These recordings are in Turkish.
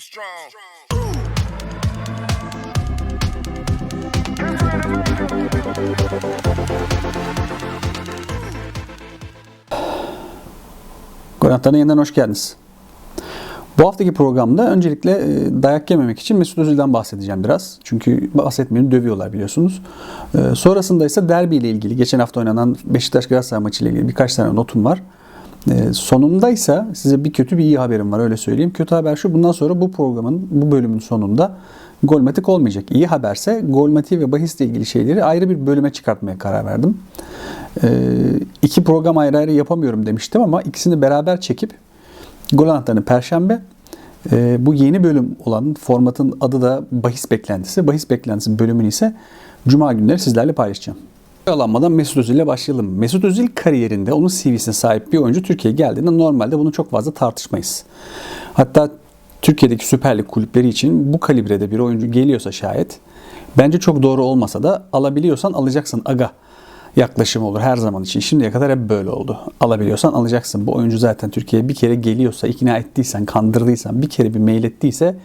be strong. Gorantan'a yeniden hoş geldiniz. Bu haftaki programda öncelikle e, dayak yememek için Mesut Özil'den bahsedeceğim biraz. Çünkü bahsetmeyin dövüyorlar biliyorsunuz. E, Sonrasında ise derbi ile ilgili geçen hafta oynanan Beşiktaş Galatasaray maçı ile ilgili birkaç tane notum var. E, Sonunda ise size bir kötü bir iyi haberim var öyle söyleyeyim. Kötü haber şu bundan sonra bu programın bu bölümün sonunda Golmatik olmayacak. İyi haberse Golmatik ve bahisle ilgili şeyleri ayrı bir bölüme çıkartmaya karar verdim. E, iki program ayrı ayrı yapamıyorum demiştim ama ikisini beraber çekip Gol anahtarını Perşembe. Ee, bu yeni bölüm olan formatın adı da bahis beklentisi. Bahis beklentisi bölümünü ise Cuma günleri sizlerle paylaşacağım. Yalanmadan Mesut Özil ile başlayalım. Mesut Özil kariyerinde onun CV'sine sahip bir oyuncu Türkiye'ye geldiğinde normalde bunu çok fazla tartışmayız. Hatta Türkiye'deki Süper Lig kulüpleri için bu kalibrede bir oyuncu geliyorsa şayet bence çok doğru olmasa da alabiliyorsan alacaksın aga yaklaşım olur her zaman için. Şimdiye kadar hep böyle oldu. Alabiliyorsan alacaksın. Bu oyuncu zaten Türkiye'ye bir kere geliyorsa, ikna ettiysen, kandırdıysan, bir kere bir mail ettiyse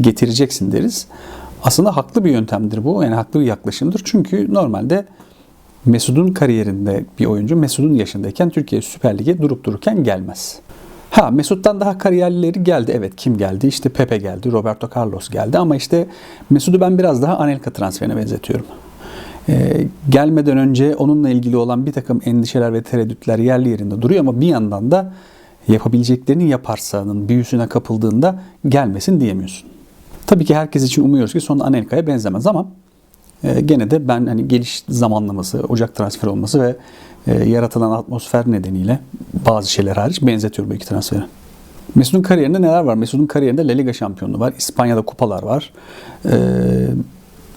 getireceksin deriz. Aslında haklı bir yöntemdir bu. Yani haklı bir yaklaşımdır. Çünkü normalde Mesut'un kariyerinde bir oyuncu Mesut'un yaşındayken Türkiye Süper Lig'e durup dururken gelmez. Ha Mesut'tan daha kariyerlileri geldi. Evet kim geldi? İşte Pepe geldi, Roberto Carlos geldi ama işte Mesut'u ben biraz daha Anelka transferine benzetiyorum. Ee, gelmeden önce onunla ilgili olan bir takım endişeler ve tereddütler yerli yerinde duruyor ama bir yandan da yapabileceklerini yaparsanın büyüsüne kapıldığında gelmesin diyemiyorsun. Tabii ki herkes için umuyoruz ki son Anelka'ya benzemez ama e, gene de ben hani geliş zamanlaması, ocak transfer olması ve e, yaratılan atmosfer nedeniyle bazı şeyler hariç benzetiyorum bu iki transferi. Mesut'un kariyerinde neler var? Mesut'un kariyerinde La Liga şampiyonluğu var. İspanya'da kupalar var. Ee,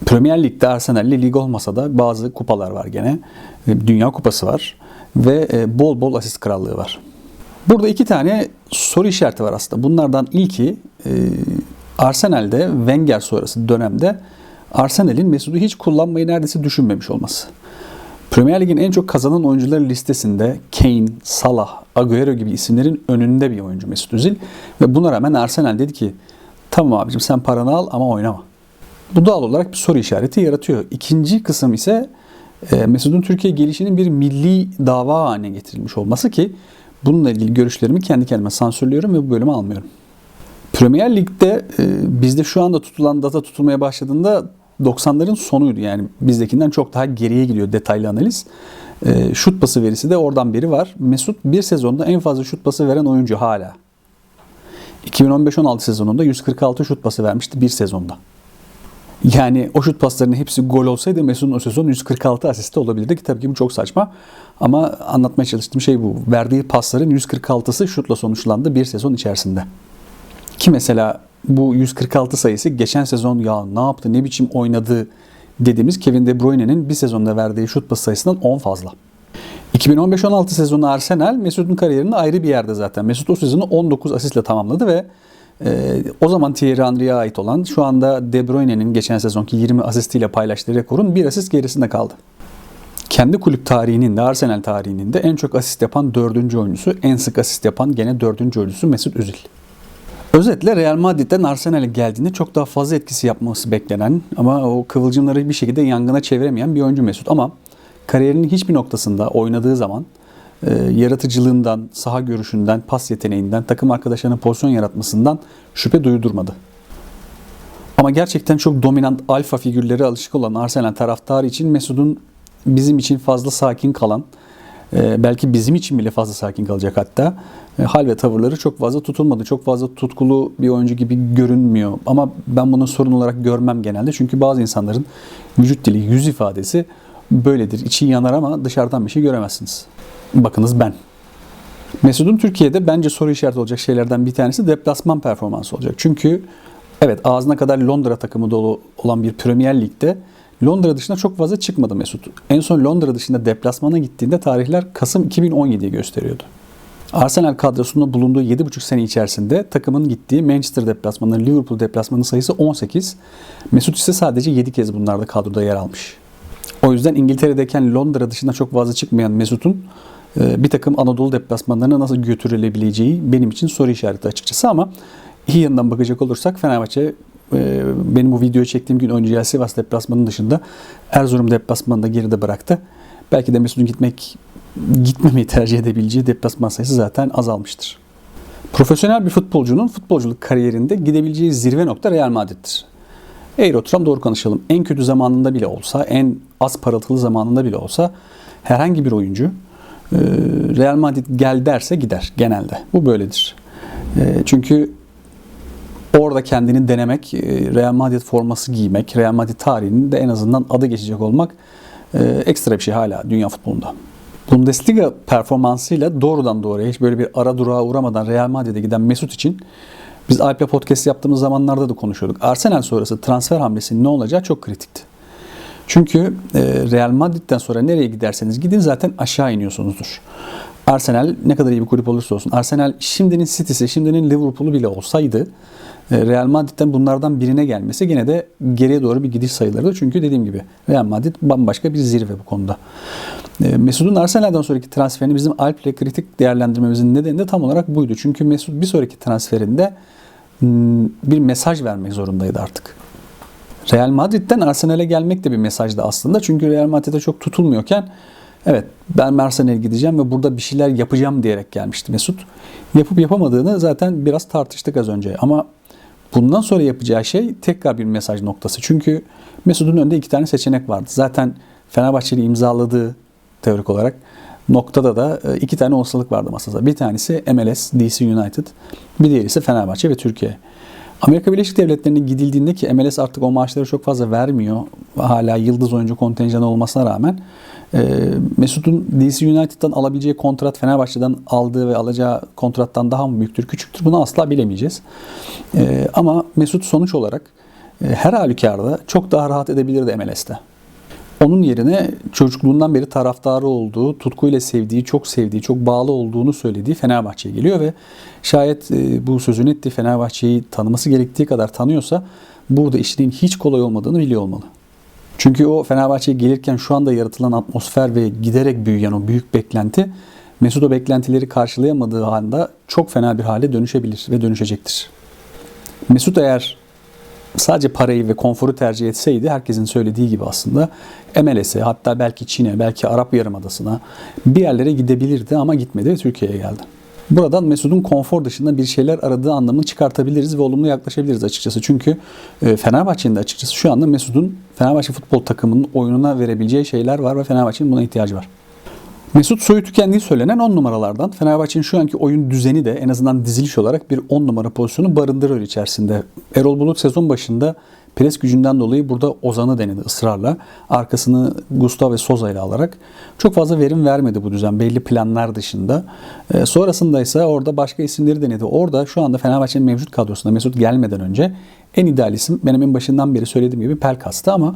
Premier Lig'de Arsenal'le lig olmasa da bazı kupalar var gene. E, Dünya Kupası var ve e, bol bol asist krallığı var. Burada iki tane soru işareti var aslında. Bunlardan ilki e, Arsenal'de Wenger sonrası dönemde Arsenal'in Mesut'u hiç kullanmayı neredeyse düşünmemiş olması. Premier Lig'in en çok kazanan oyuncuları listesinde Kane, Salah, Agüero gibi isimlerin önünde bir oyuncu Mesut Özil ve buna rağmen Arsenal dedi ki tamam abicim sen paranı al ama oynama. Bu doğal olarak bir soru işareti yaratıyor. İkinci kısım ise e, Mesut'un Türkiye gelişinin bir milli dava haline getirilmiş olması ki bununla ilgili görüşlerimi kendi kendime sansürlüyorum ve bu bölümü almıyorum. Premier Lig'de e, bizde şu anda tutulan data tutulmaya başladığında 90'ların sonuydu. Yani bizdekinden çok daha geriye gidiyor detaylı analiz. E, şut pası verisi de oradan beri var. Mesut bir sezonda en fazla şut pası veren oyuncu hala. 2015-16 sezonunda 146 şut pası vermişti bir sezonda. Yani o şut paslarının hepsi gol olsaydı Mesut'un o sezon 146 asisti olabilirdi ki tabii ki bu çok saçma. Ama anlatmaya çalıştığım şey bu. Verdiği pasların 146'sı şutla sonuçlandı bir sezon içerisinde. Ki mesela bu 146 sayısı geçen sezon ya ne yaptı ne biçim oynadı dediğimiz Kevin De Bruyne'nin bir sezonda verdiği şut pas sayısından 10 fazla. 2015-16 sezonu Arsenal Mesut'un kariyerinde ayrı bir yerde zaten. Mesut o sezonu 19 asistle tamamladı ve ee, o zaman Thierry Henry'e ait olan şu anda De Bruyne'nin geçen sezonki 20 asistiyle paylaştığı rekorun bir asist gerisinde kaldı. Kendi kulüp tarihinin de Arsenal tarihinin de en çok asist yapan dördüncü oyuncusu, en sık asist yapan gene dördüncü oyuncusu Mesut Özil. Özetle Real Madrid'den Arsenal'e geldiğinde çok daha fazla etkisi yapması beklenen ama o kıvılcımları bir şekilde yangına çeviremeyen bir oyuncu Mesut. Ama kariyerinin hiçbir noktasında oynadığı zaman e, yaratıcılığından, saha görüşünden, pas yeteneğinden, takım arkadaşlarına pozisyon yaratmasından şüphe duyurdurmadı. Ama gerçekten çok dominant alfa figürleri alışık olan Arsenal taraftarı için Mesut'un bizim için fazla sakin kalan, belki bizim için bile fazla sakin kalacak hatta e, hal ve tavırları çok fazla tutulmadı. Çok fazla tutkulu bir oyuncu gibi görünmüyor. Ama ben bunu sorun olarak görmem genelde. Çünkü bazı insanların vücut dili, yüz ifadesi böyledir. İçi yanar ama dışarıdan bir şey göremezsiniz. Bakınız ben. Mesut'un Türkiye'de bence soru işareti olacak şeylerden bir tanesi deplasman performansı olacak. Çünkü evet ağzına kadar Londra takımı dolu olan bir Premier Lig'de Londra dışında çok fazla çıkmadı Mesut. En son Londra dışında deplasmana gittiğinde tarihler Kasım 2017'yi gösteriyordu. Arsenal kadrosunda bulunduğu 7,5 sene içerisinde takımın gittiği Manchester deplasmanı, Liverpool deplasmanı sayısı 18. Mesut ise sadece 7 kez bunlarda kadroda yer almış. O yüzden İngiltere'deyken Londra dışında çok fazla çıkmayan Mesut'un bir takım Anadolu deplasmanlarına nasıl götürülebileceği benim için soru işareti açıkçası ama iyi yanından bakacak olursak Fenerbahçe e, benim bu videoyu çektiğim gün oynayacağı Sivas deplasmanının dışında Erzurum deplasmanını da geride bıraktı. Belki de Mesut'un gitmek gitmemeyi tercih edebileceği deplasman sayısı zaten azalmıştır. Profesyonel bir futbolcunun futbolculuk kariyerinde gidebileceği zirve nokta Real Madrid'dir. Eğer oturam doğru konuşalım. En kötü zamanında bile olsa, en az parıltılı zamanında bile olsa herhangi bir oyuncu e, Real Madrid gel derse gider genelde. Bu böyledir. E, çünkü orada kendini denemek, e, Real Madrid forması giymek, Real Madrid tarihinin de en azından adı geçecek olmak ekstra bir şey hala dünya futbolunda. Bundesliga performansıyla doğrudan doğruya hiç böyle bir ara durağa uğramadan Real Madrid'e giden Mesut için biz Alp'le podcast yaptığımız zamanlarda da konuşuyorduk. Arsenal sonrası transfer hamlesinin ne olacağı çok kritikti. Çünkü e, Real Madrid'den sonra nereye giderseniz gidin zaten aşağı iniyorsunuzdur. Arsenal ne kadar iyi bir kulüp olursa olsun. Arsenal şimdinin City'si, şimdinin Liverpool'u bile olsaydı e, Real Madrid'den bunlardan birine gelmesi gene de geriye doğru bir gidiş sayılırdı. Çünkü dediğim gibi Real Madrid bambaşka bir zirve bu konuda. E, Mesut'un Arsenal'dan sonraki transferini bizim Alp ile kritik değerlendirmemizin nedeni de tam olarak buydu. Çünkü Mesut bir sonraki transferinde bir mesaj vermek zorundaydı artık. Real Madrid'den Arsenal'e gelmek de bir mesajdı aslında. Çünkü Real Madrid'e çok tutulmuyorken evet ben Arsenal'e gideceğim ve burada bir şeyler yapacağım diyerek gelmişti Mesut. Yapıp yapamadığını zaten biraz tartıştık az önce. Ama bundan sonra yapacağı şey tekrar bir mesaj noktası. Çünkü Mesut'un önünde iki tane seçenek vardı. Zaten Fenerbahçe'li imzaladığı teorik olarak noktada da e, iki tane olasılık vardı masada. Bir tanesi MLS, DC United. Bir diğeri ise Fenerbahçe ve Türkiye. Amerika Birleşik Devletleri'ne gidildiğinde ki MLS artık o maaşları çok fazla vermiyor. Hala yıldız oyuncu kontenjanı olmasına rağmen Mesut'un DC United'dan alabileceği kontrat Fenerbahçe'den aldığı ve alacağı kontrattan daha mı büyüktür, küçüktür bunu asla bilemeyeceğiz. E, ama Mesut sonuç olarak her halükarda çok daha rahat edebilirdi MLS'te. Onun yerine çocukluğundan beri taraftarı olduğu, tutkuyla sevdiği, çok sevdiği, çok bağlı olduğunu söylediği Fenerbahçe'ye geliyor ve şayet e, bu sözünü ettiği Fenerbahçe'yi tanıması gerektiği kadar tanıyorsa burada işinin hiç kolay olmadığını biliyor olmalı. Çünkü o Fenerbahçe'ye gelirken şu anda yaratılan atmosfer ve giderek büyüyen o büyük beklenti Mesut o beklentileri karşılayamadığı anda çok fena bir hale dönüşebilir ve dönüşecektir. Mesut eğer sadece parayı ve konforu tercih etseydi herkesin söylediği gibi aslında MLS'e hatta belki Çin'e belki Arap Yarımadası'na bir yerlere gidebilirdi ama gitmedi ve Türkiye'ye geldi. Buradan Mesut'un konfor dışında bir şeyler aradığı anlamını çıkartabiliriz ve olumlu yaklaşabiliriz açıkçası. Çünkü e, Fenerbahçe'nin de açıkçası şu anda Mesut'un Fenerbahçe futbol takımının oyununa verebileceği şeyler var ve Fenerbahçe'nin buna ihtiyacı var. Mesut soyu tükendiği söylenen 10 numaralardan. Fenerbahçe'nin şu anki oyun düzeni de en azından diziliş olarak bir 10 numara pozisyonu barındırır içerisinde. Erol Bulut sezon başında pres gücünden dolayı burada Ozan'ı denedi ısrarla. Arkasını Gustav ve Soza ile alarak. Çok fazla verim vermedi bu düzen belli planlar dışında. E, sonrasında ise orada başka isimleri denedi. Orada şu anda Fenerbahçe'nin mevcut kadrosunda Mesut gelmeden önce en ideal isim benim en başından beri söylediğim gibi Pelkas'tı ama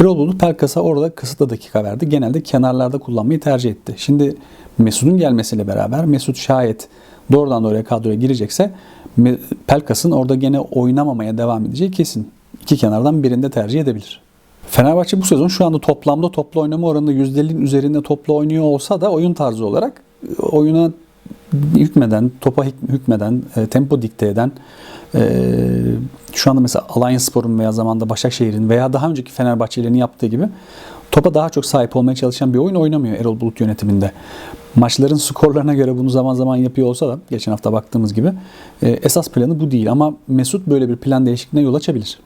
Erol Bulut Pelkas'a orada kısıtlı dakika verdi. Genelde kenarlarda kullanmayı tercih etti. Şimdi Mesut'un gelmesiyle beraber Mesut şayet doğrudan doğruya kadroya girecekse Pelkas'ın orada gene oynamamaya devam edeceği kesin. İki kenardan birinde tercih edebilir. Fenerbahçe bu sezon şu anda toplamda toplu oynama oranında %50'nin üzerinde toplu oynuyor olsa da oyun tarzı olarak oyuna hükmeden, topa hükmeden, e, tempo dikte eden, e, şu anda mesela Alanya Spor'un veya zamanda Başakşehir'in veya daha önceki Fenerbahçelilerin yaptığı gibi topa daha çok sahip olmaya çalışan bir oyun oynamıyor Erol Bulut yönetiminde. Maçların skorlarına göre bunu zaman zaman yapıyor olsa da geçen hafta baktığımız gibi e, esas planı bu değil ama Mesut böyle bir plan değişikliğine yol açabilir.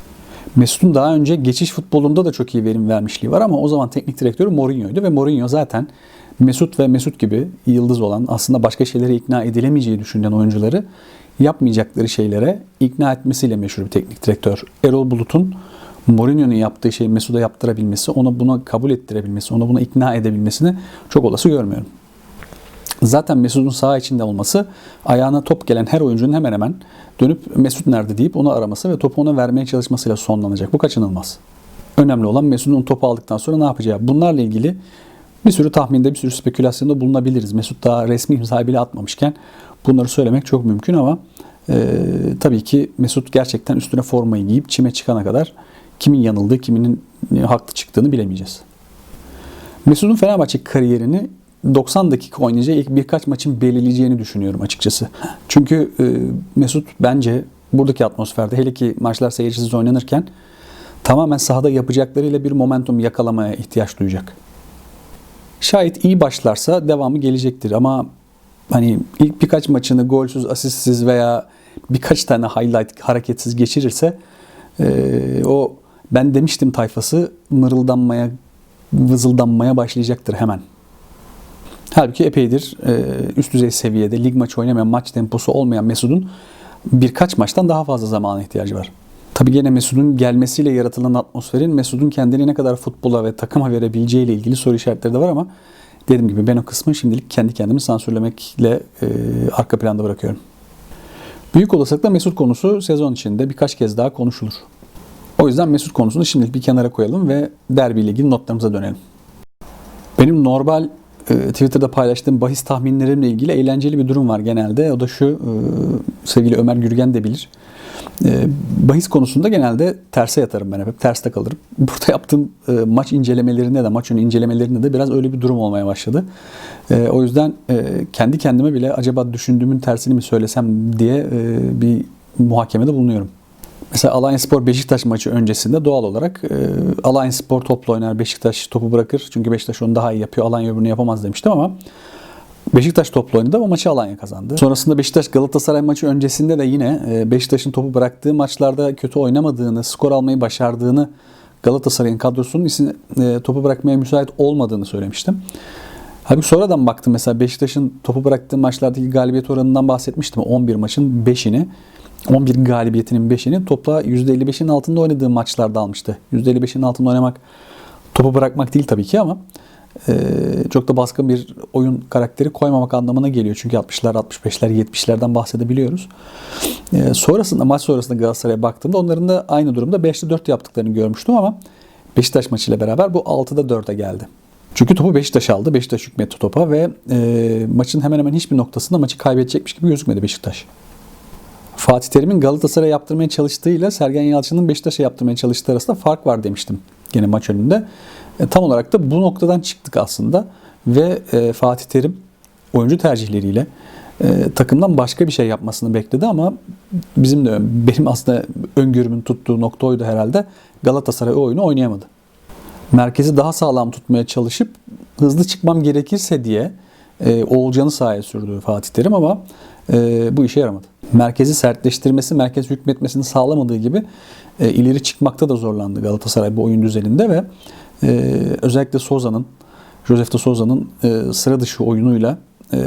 Mesut'un daha önce geçiş futbolunda da çok iyi verim vermişliği var ama o zaman teknik direktörü Mourinho'ydu ve Mourinho zaten Mesut ve Mesut gibi yıldız olan aslında başka şeylere ikna edilemeyeceği düşünen oyuncuları yapmayacakları şeylere ikna etmesiyle meşhur bir teknik direktör. Erol Bulut'un Mourinho'nun yaptığı şeyi Mesut'a yaptırabilmesi, ona buna kabul ettirebilmesi, ona buna ikna edebilmesini çok olası görmüyorum. Zaten Mesut'un saha içinde olması ayağına top gelen her oyuncunun hemen hemen dönüp Mesut nerede deyip onu araması ve topu ona vermeye çalışmasıyla sonlanacak. Bu kaçınılmaz. Önemli olan Mesut'un topu aldıktan sonra ne yapacağı. Bunlarla ilgili bir sürü tahminde, bir sürü spekülasyonda bulunabiliriz. Mesut daha resmi imza bile atmamışken bunları söylemek çok mümkün ama e, tabii ki Mesut gerçekten üstüne formayı giyip çime çıkana kadar kimin yanıldığı, kiminin haklı çıktığını bilemeyeceğiz. Mesut'un Fenerbahçe kariyerini 90 dakika oynayacağı ilk birkaç maçın belirleyeceğini düşünüyorum açıkçası. Çünkü e, Mesut bence buradaki atmosferde hele ki maçlar seyircisiz oynanırken tamamen sahada yapacaklarıyla bir momentum yakalamaya ihtiyaç duyacak. Şayet iyi başlarsa devamı gelecektir ama hani ilk birkaç maçını golsüz, asistsiz veya birkaç tane highlight hareketsiz geçirirse e, o ben demiştim tayfası mırıldanmaya, vızıldanmaya başlayacaktır hemen. Halbuki epeydir e, üst düzey seviyede lig maçı oynamayan, maç temposu olmayan Mesut'un birkaç maçtan daha fazla zamana ihtiyacı var. Tabii gene Mesut'un gelmesiyle yaratılan atmosferin Mesut'un kendini ne kadar futbola ve takıma verebileceği ile ilgili soru işaretleri de var ama dediğim gibi ben o kısmı şimdilik kendi kendimi sansürlemekle e, arka planda bırakıyorum. Büyük olasılıkla Mesut konusu sezon içinde birkaç kez daha konuşulur. O yüzden Mesut konusunu şimdilik bir kenara koyalım ve derbi ile ilgili notlarımıza dönelim. Benim normal Twitter'da paylaştığım bahis tahminlerimle ilgili eğlenceli bir durum var genelde. O da şu, e, sevgili Ömer Gürgen de bilir. E, bahis konusunda genelde terse yatarım ben hep terste kalırım. Burada yaptığım maç incelemelerinde de, maç önü incelemelerinde de biraz öyle bir durum olmaya başladı. O yüzden kendi kendime bile acaba düşündüğümün tersini mi söylesem diye bir muhakemede bulunuyorum. Mesela Alanya Spor Beşiktaş maçı öncesinde doğal olarak e, Alanya Spor topla oynar, Beşiktaş topu bırakır. Çünkü Beşiktaş onu daha iyi yapıyor, Alanya öbürünü yapamaz demiştim ama Beşiktaş topla oynadı o maçı Alanya kazandı. Sonrasında Beşiktaş Galatasaray maçı öncesinde de yine e, Beşiktaş'ın topu bıraktığı maçlarda kötü oynamadığını, skor almayı başardığını Galatasaray'ın kadrosunun e, topu bırakmaya müsait olmadığını söylemiştim. Halbuki sonradan baktım mesela Beşiktaş'ın topu bıraktığı maçlardaki galibiyet oranından bahsetmiştim. 11 maçın 5'ini 11 galibiyetinin 5'ini topla %55'in altında oynadığı maçlarda almıştı. %55'in altında oynamak topu bırakmak değil tabii ki ama e, çok da baskın bir oyun karakteri koymamak anlamına geliyor. Çünkü 60'lar, 65'ler, 70'lerden bahsedebiliyoruz. E, sonrasında maç sonrasında Galatasaray'a baktığımda onların da aynı durumda 5'te 4 yaptıklarını görmüştüm ama Beşiktaş maçıyla beraber bu 6'da 4'e geldi. Çünkü topu Beşiktaş aldı. Beşiktaş hükmetti topa ve e, maçın hemen hemen hiçbir noktasında maçı kaybedecekmiş gibi gözükmedi Beşiktaş. Fatih Terim'in Galatasaray'a yaptırmaya çalıştığıyla Sergen Yalçın'ın Beşiktaş'a yaptırmaya çalıştığı arasında fark var demiştim gene maç önünde. E, tam olarak da bu noktadan çıktık aslında ve e, Fatih Terim oyuncu tercihleriyle e, takımdan başka bir şey yapmasını bekledi ama bizim de benim aslında öngörümün tuttuğu nokta oydu herhalde. Galatasaray o oyunu oynayamadı. Merkezi daha sağlam tutmaya çalışıp hızlı çıkmam gerekirse diye e, Oğulcan'ı sahaya sürdü Fatih Terim ama e, bu işe yaramadı. Merkezi sertleştirmesi, merkez hükmetmesini sağlamadığı gibi e, ileri çıkmakta da zorlandı Galatasaray bu oyun düzeninde ve e, özellikle Soza'nın, Josef de Soza'nın e, sıra dışı oyunuyla e,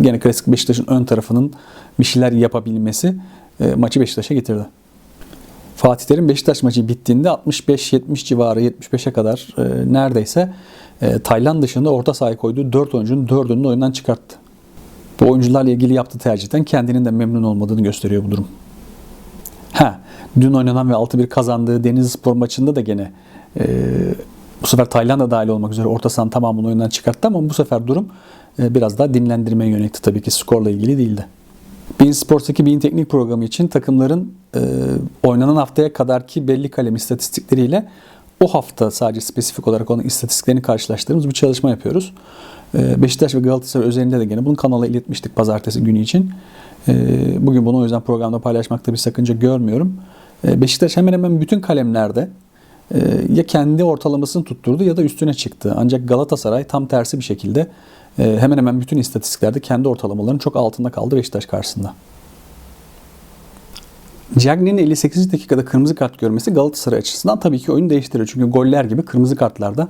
gene klasik Beşiktaş'ın ön tarafının bir şeyler yapabilmesi e, maçı Beşiktaş'a getirdi. Fatih Terim Beşiktaş maçı bittiğinde 65-70 civarı 75'e kadar e, neredeyse e, Tayland dışında orta sahaya koyduğu 4 oyuncunun 4'ünü oyundan çıkarttı. Bu oyuncularla ilgili yaptığı tercihten kendinin de memnun olmadığını gösteriyor bu durum. Ha, dün oynanan ve 6-1 kazandığı Denizli Spor maçında da gene e, bu sefer Tayland'a dahil olmak üzere orta sahanın tamamını oyundan çıkarttı ama bu sefer durum e, biraz daha dinlendirmeye yönelikti tabii ki skorla ilgili değildi. Bein Sports'taki Bein Teknik programı için takımların e, oynanan haftaya kadarki belli kalem istatistikleriyle o hafta sadece spesifik olarak onun istatistiklerini karşılaştırdığımız bir çalışma yapıyoruz. Ee, Beşiktaş ve Galatasaray özelinde de gene bunu kanala iletmiştik pazartesi günü için. Ee, bugün bunu o yüzden programda paylaşmakta bir sakınca görmüyorum. Ee, Beşiktaş hemen hemen bütün kalemlerde e, ya kendi ortalamasını tutturdu ya da üstüne çıktı. Ancak Galatasaray tam tersi bir şekilde e, hemen hemen bütün istatistiklerde kendi ortalamalarının çok altında kaldı Beşiktaş karşısında. Cagney'in 58. dakikada kırmızı kart görmesi Galatasaray açısından tabii ki oyunu değiştiriyor. Çünkü goller gibi kırmızı kartlarda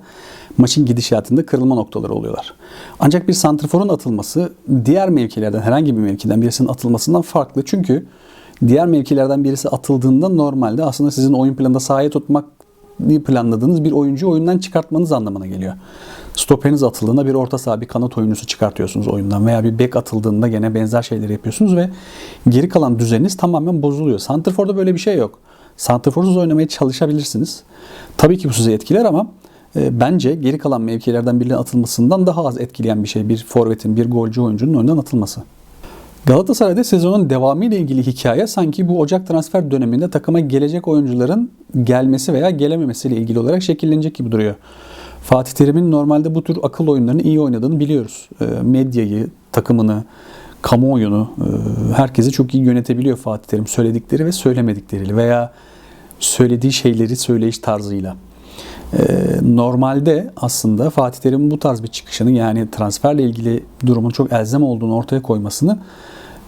maçın gidişatında kırılma noktaları oluyorlar. Ancak bir santrforun atılması diğer mevkilerden herhangi bir mevkiden birisinin atılmasından farklı. Çünkü diğer mevkilerden birisi atıldığında normalde aslında sizin oyun planında sahaya tutmak planladığınız bir oyuncuyu oyundan çıkartmanız anlamına geliyor. Stoperiniz atıldığında bir orta saha, bir kanat oyuncusu çıkartıyorsunuz oyundan veya bir bek atıldığında gene benzer şeyleri yapıyorsunuz ve geri kalan düzeniniz tamamen bozuluyor. Santrfor'da böyle bir şey yok. Santrforsuz oynamaya çalışabilirsiniz. Tabii ki bu sizi etkiler ama bence geri kalan mevkilerden birinin atılmasından daha az etkileyen bir şey bir forvetin, bir golcü oyuncunun oyundan atılması. Galatasaray'da sezonun devamı ile ilgili hikaye sanki bu Ocak transfer döneminde takıma gelecek oyuncuların gelmesi veya gelememesiyle ilgili olarak şekillenecek gibi duruyor. Fatih Terim'in normalde bu tür akıl oyunlarını iyi oynadığını biliyoruz. E, medyayı, takımını, kamuoyunu, e, herkesi çok iyi yönetebiliyor Fatih Terim söyledikleri ve söylemedikleriyle veya söylediği şeyleri söyleyiş tarzıyla. E, Normalde aslında Fatih Terim'in bu tarz bir çıkışını yani transferle ilgili durumun çok elzem olduğunu ortaya koymasını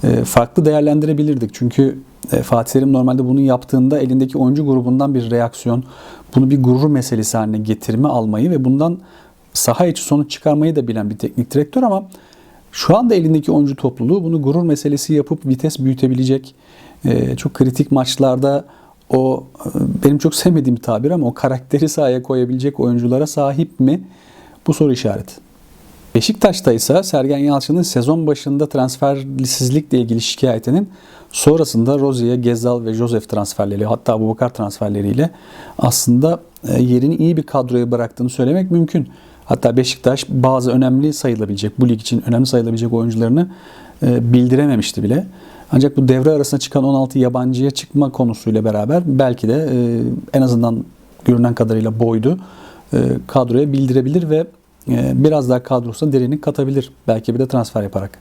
e, farklı değerlendirebilirdik. Çünkü e, Fatih Terim normalde bunu yaptığında elindeki oyuncu grubundan bir reaksiyon, bunu bir gurur meselesi haline getirme almayı ve bundan saha içi sonuç çıkarmayı da bilen bir teknik direktör ama şu anda elindeki oyuncu topluluğu bunu gurur meselesi yapıp vites büyütebilecek e, çok kritik maçlarda o e, benim çok sevmediğim bir tabir ama o karakteri sahaya koyabilecek oyunculara sahip mi? Bu soru işareti. Beşiktaş'ta ise Sergen Yalçın'ın sezon başında transfersizlikle ilgili şikayetinin sonrasında Rozier, Gezal ve Josef transferleri hatta Abubakar transferleriyle aslında e, yerini iyi bir kadroya bıraktığını söylemek mümkün. Hatta Beşiktaş bazı önemli sayılabilecek, bu lig için önemli sayılabilecek oyuncularını e, bildirememişti bile. Ancak bu devre arasında çıkan 16 yabancıya çıkma konusuyla beraber belki de e, en azından görünen kadarıyla boydu e, kadroya bildirebilir ve e, biraz daha kadrosuna derinlik katabilir. Belki bir de transfer yaparak.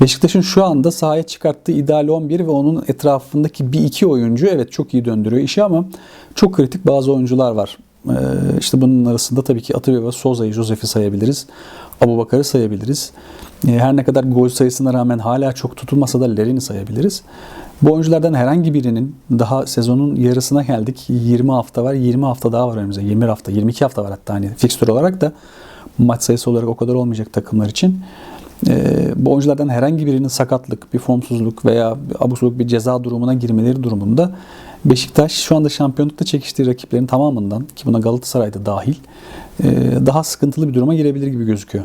Beşiktaş'ın şu anda sahaya çıkarttığı ideal 11 ve onun etrafındaki bir iki oyuncu evet çok iyi döndürüyor işi ama çok kritik bazı oyuncular var. Ee, işte bunun arasında tabii ki Atilla ve Soza'yı, Josef'i sayabiliriz. Abubakar'ı sayabiliriz. Ee, her ne kadar gol sayısına rağmen hala çok tutulmasa da Lerin'i sayabiliriz. Bu oyunculardan herhangi birinin daha sezonun yarısına geldik. 20 hafta var. 20 hafta daha var önümüzde. 21 hafta, 22 hafta var hatta hani fikstür olarak da maç sayısı olarak o kadar olmayacak takımlar için. Ee, bu oyunculardan herhangi birinin sakatlık, bir formsuzluk veya abuk sabuk bir ceza durumuna girmeleri durumunda Beşiktaş şu anda şampiyonlukta çekiştiği rakiplerin tamamından ki buna Galatasaray da dahil e, daha sıkıntılı bir duruma girebilir gibi gözüküyor.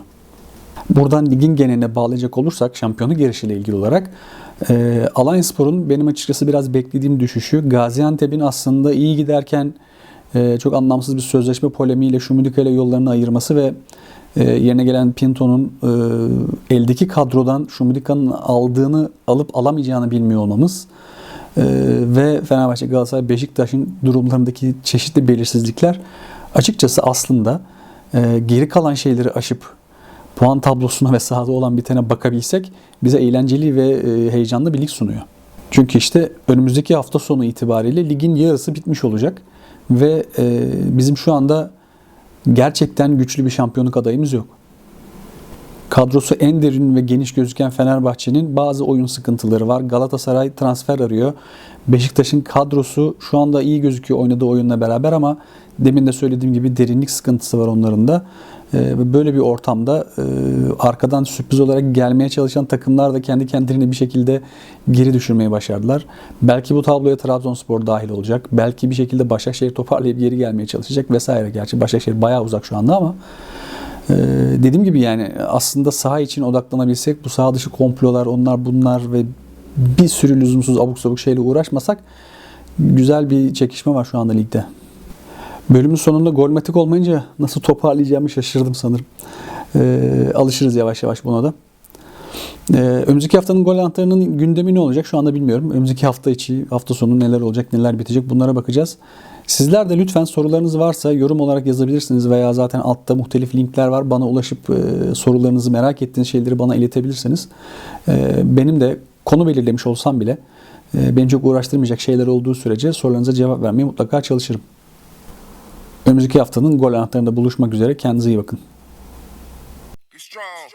Buradan ligin geneline bağlayacak olursak şampiyonluk yarışıyla ilgili olarak e, Alanyaspor'un benim açıkçası biraz beklediğim düşüşü Gaziantep'in aslında iyi giderken e, çok anlamsız bir sözleşme polemiğiyle Şumudika ile yollarını ayırması ve e, yerine gelen Pinto'nun e, eldeki kadrodan Şumudika'nın aldığını alıp alamayacağını bilmiyor olmamız e, ve Fenerbahçe, Galatasaray, Beşiktaş'ın durumlarındaki çeşitli belirsizlikler açıkçası aslında e, geri kalan şeyleri aşıp puan tablosuna ve sahada olan bitene bakabilsek bize eğlenceli ve e, heyecanlı bir lig sunuyor. Çünkü işte önümüzdeki hafta sonu itibariyle ligin yarısı bitmiş olacak ve e, bizim şu anda gerçekten güçlü bir şampiyonluk adayımız yok. Kadrosu en derin ve geniş gözüken Fenerbahçe'nin bazı oyun sıkıntıları var. Galatasaray transfer arıyor. Beşiktaş'ın kadrosu şu anda iyi gözüküyor oynadığı oyunla beraber ama demin de söylediğim gibi derinlik sıkıntısı var onların da. Ee, Böyle bir ortamda e, arkadan sürpriz olarak gelmeye çalışan takımlar da kendi kendilerini bir şekilde geri düşürmeyi başardılar. Belki bu tabloya Trabzonspor dahil olacak. Belki bir şekilde Başakşehir toparlayıp geri gelmeye çalışacak vesaire. Gerçi Başakşehir bayağı uzak şu anda ama ee, dediğim gibi yani aslında saha için odaklanabilsek bu saha dışı komplolar onlar bunlar ve bir sürü lüzumsuz abuk sabuk şeyle uğraşmasak güzel bir çekişme var şu anda ligde. Bölümün sonunda golmatik olmayınca nasıl toparlayacağımı şaşırdım sanırım. Ee, alışırız yavaş yavaş buna da. Ee, önümüzdeki haftanın gol anahtarının gündemi ne olacak şu anda bilmiyorum. Önümüzdeki hafta içi, hafta sonu neler olacak, neler bitecek bunlara bakacağız. Sizler de lütfen sorularınız varsa yorum olarak yazabilirsiniz veya zaten altta muhtelif linkler var. Bana ulaşıp e, sorularınızı merak ettiğiniz şeyleri bana iletebilirsiniz. E, benim de konu belirlemiş olsam bile e, beni çok uğraştırmayacak şeyler olduğu sürece sorularınıza cevap vermeye mutlaka çalışırım. Önümüzdeki haftanın gol anahtarında buluşmak üzere. Kendinize iyi bakın. Strong.